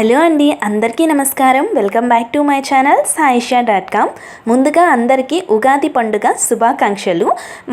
Hello అండి అందరికీ నమస్కారం. Welcome back to my channel Saisha dot com. ముందుగా అందరికీ ఉగాది పండుగ శుభాకాంక్షలు.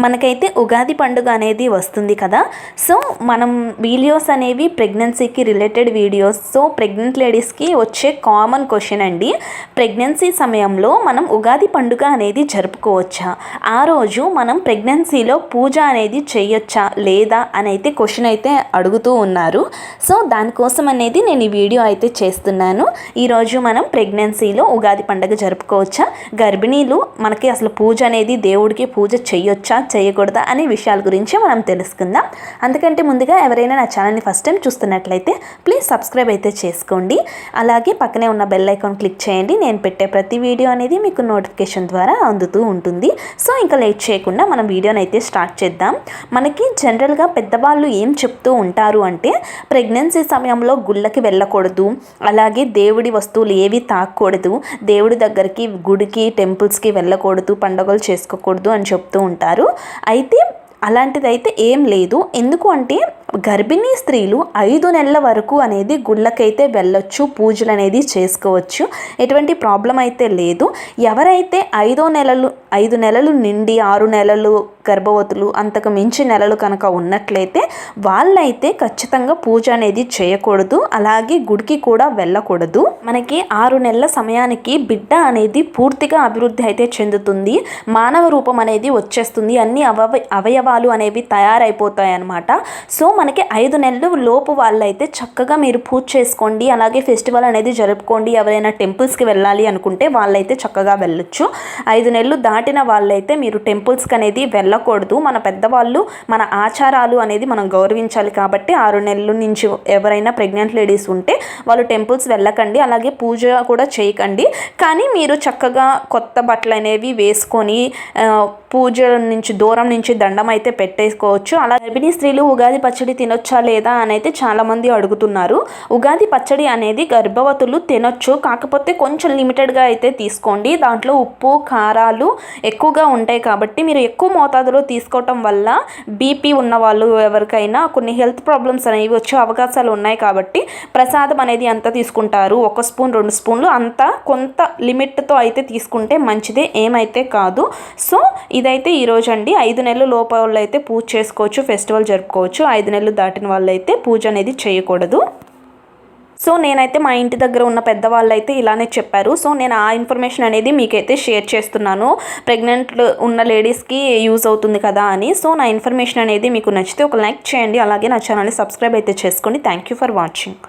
మనకైతే ఉగాది పండుగ అనేది వస్తుంది కదా. సో మనం వీడియోస్ అనేవి ప్రెగ్నెన్సీకి రిలేటెడ్ వీడియోస్. సో ప్రెగ్నెంట్ లేడీస్కి వచ్చే కామన్ క్వశ్చన్ అండి ప్రెగ్నెన్సీ సమయంలో మనం ఉగాది పండుగ అనేది జరుపుకోవచ్చా? ఆ రోజు మనం ప్రెగ్నెన్సీలో పూజ అనేది చేయొచ్చా లేదా అని అయితే క్వశ్చన్ అయితే అడుగుతూ ఉన్నారు. సో దానికోసం అనేది నేను ఈ వీడియో అయితే చేస్తున్నాను. ఈరోజు మనం ప్రెగ్నెన్సీలో ఉగాది పండుగ జరుపుకోవచ్చా? గర్భిణీలు మనకి అసలు పూజ అనేది దేవుడికి పూజ చేయొచ్చా? చేయకూడదా? అనే విషయాల గురించి మనం తెలుసుకుందాం. అందుకంటే ముందుగా ఎవరైనా నా ఛానల్ని ఫస్ట్ టైం చూస్తున్నట్లయితే ప్లీజ్ సబ్స్క్రైబ్ అయితే చేసుకోండి. అలాగే పక్కనే ఉన్న బెల్ ఐకాన్ క్లిక్ చేయండి. నేను పెట్టే ప్రతి వీడియో అనేది మీకు నోటిఫికేషన్ ద్వారా అందుతూ ఉంటుంది. సో ఇంకా లేట్ చేయకుండా మనం వీడియోని అయితే స్టార్ట్ చేద్దాం. మనకి జనరల్గా పెద్దవాళ్ళు ఏం చెప్తూ ఉంటారు అంటే ప్రెగ్నెన్సీ సమయంలో గుళ్ళకి వెళ్ళకూడదు అలాగే దేవుడి వస్తువులు ఏవి తాకూడదు దేవుడి దగ్గరికి గుడికి టెంపుల్స్కి వెళ్ళకూడదు పండుగలు చేసుకోకూడదు అని చెప్తూ ఉంటారు. అయితే అలాంటిదైతే ఏం లేదు. ఎందుకు అంటే గర్భిణీ స్త్రీలు ఐదు నెలల వరకు అనేది గుళ్ళకైతే వెళ్ళొచ్చు పూజలు అనేది చేసుకోవచ్చు. ఎటువంటి ప్రాబ్లం అయితే లేదు. ఎవరైతే ఐదో నెలలు ఐదు నెలలు నిండి ఆరు నెలలు గర్భవతులు అంతకు మించి నెలలు కనుక ఉన్నట్లయితే వాళ్ళైతే ఖచ్చితంగా పూజ అనేది చేయకూడదు. అలాగే గుడికి కూడా వెళ్ళకూడదు. మనకి ఆరు నెలల సమయానికి బిడ్డ అనేది పూర్తిగా అభివృద్ధి అయితే చెందుతుంది. మానవ రూపం అనేది వచ్చేస్తుంది. అన్ని అవయ అవయవాలు అనేవి తయారైపోతాయి అన్నమాట సో మనకి ఐదు నెలలు లోపు వాళ్ళైతే చక్కగా మీరు పూజ చేసుకోండి అలాగే ఫెస్టివల్ అనేది జరుపుకోండి ఎవరైనా టెంపుల్స్కి వెళ్ళాలి అనుకుంటే వాళ్ళైతే చక్కగా వెళ్ళొచ్చు. ఐదు నెలలు దాటిన వాళ్ళైతే మీరు టెంపుల్స్కి అనేది వెళ్ళకూడదు. మన పెద్దవాళ్ళు మన ఆచారాలు అనేది మనం గౌరవించాలి కాబట్టి ఆరు నెలల నుంచి ఎవరైనా ప్రెగ్నెంట్ లేడీస్ ఉంటే వాళ్ళు టెంపుల్స్ వెళ్ళకండి అలాగే పూజ కూడా చేయకండి. కానీ మీరు చక్కగా కొత్త బట్టలు అనేవి వేసుకొని పూజ నుంచి దూరం నుంచి దండం అయితే పెట్టేసుకోవచ్చు. అలా గర్భిణీ స్త్రీలు ఉగాది పచ్చడి తినొచ్చా లేదా అని అయితే చాలామంది అడుగుతున్నారు. ఉగాది పచ్చడి అనేది గర్భవతులు తినొచ్చు. కాకపోతే కొంచెం లిమిటెడ్గా అయితే తీసుకోండి. దాంట్లో ఉప్పు కారాలు ఎక్కువగా ఉంటాయి కాబట్టి మీరు ఎక్కువ మోతాదులో తీసుకోవటం వల్ల బీపీ ఉన్న వాళ్ళు ఎవరికైనా కొన్ని హెల్త్ ప్రాబ్లమ్స్ అనేవి వచ్చే అవకాశాలు ఉన్నాయి కాబట్టి ప్రసాదం అనేది ఎంత తీసుకుంటారు? ఒక స్పూన్ రెండు స్పూన్లు అంత కొంత లిమిట్తో అయితే తీసుకుంటే మంచిదే. ఏమైతే కాదు. సో ఇదైతే ఈరోజు అండి ఐదు నెలల లోపల అయితే పూజ చేసుకోవచ్చు ఫెస్టివల్ జరుపుకోవచ్చు. ఐదు నెలలు దాటిన వాళ్ళైతే పూజ అనేది చేయకూడదు. సో నేనైతే మా ఇంటి దగ్గర ఉన్న పెద్దవాళ్ళు అయితే ఇలానే చెప్పారు. సో నేను ఆ ఇన్ఫర్మేషన్ అనేది మీకైతే షేర్ చేస్తున్నాను. ప్రెగ్నెంట్ ఉన్న లేడీస్కి యూజ్ అవుతుంది కదా అని. సో నా ఇన్ఫర్మేషన్ అనేది మీకు నచ్చితే ఒక లైక్ చేయండి. అలాగే నా ఛానల్ని సబ్స్క్రైబ్ అయితే చేసుకోండి. Thank you for watching.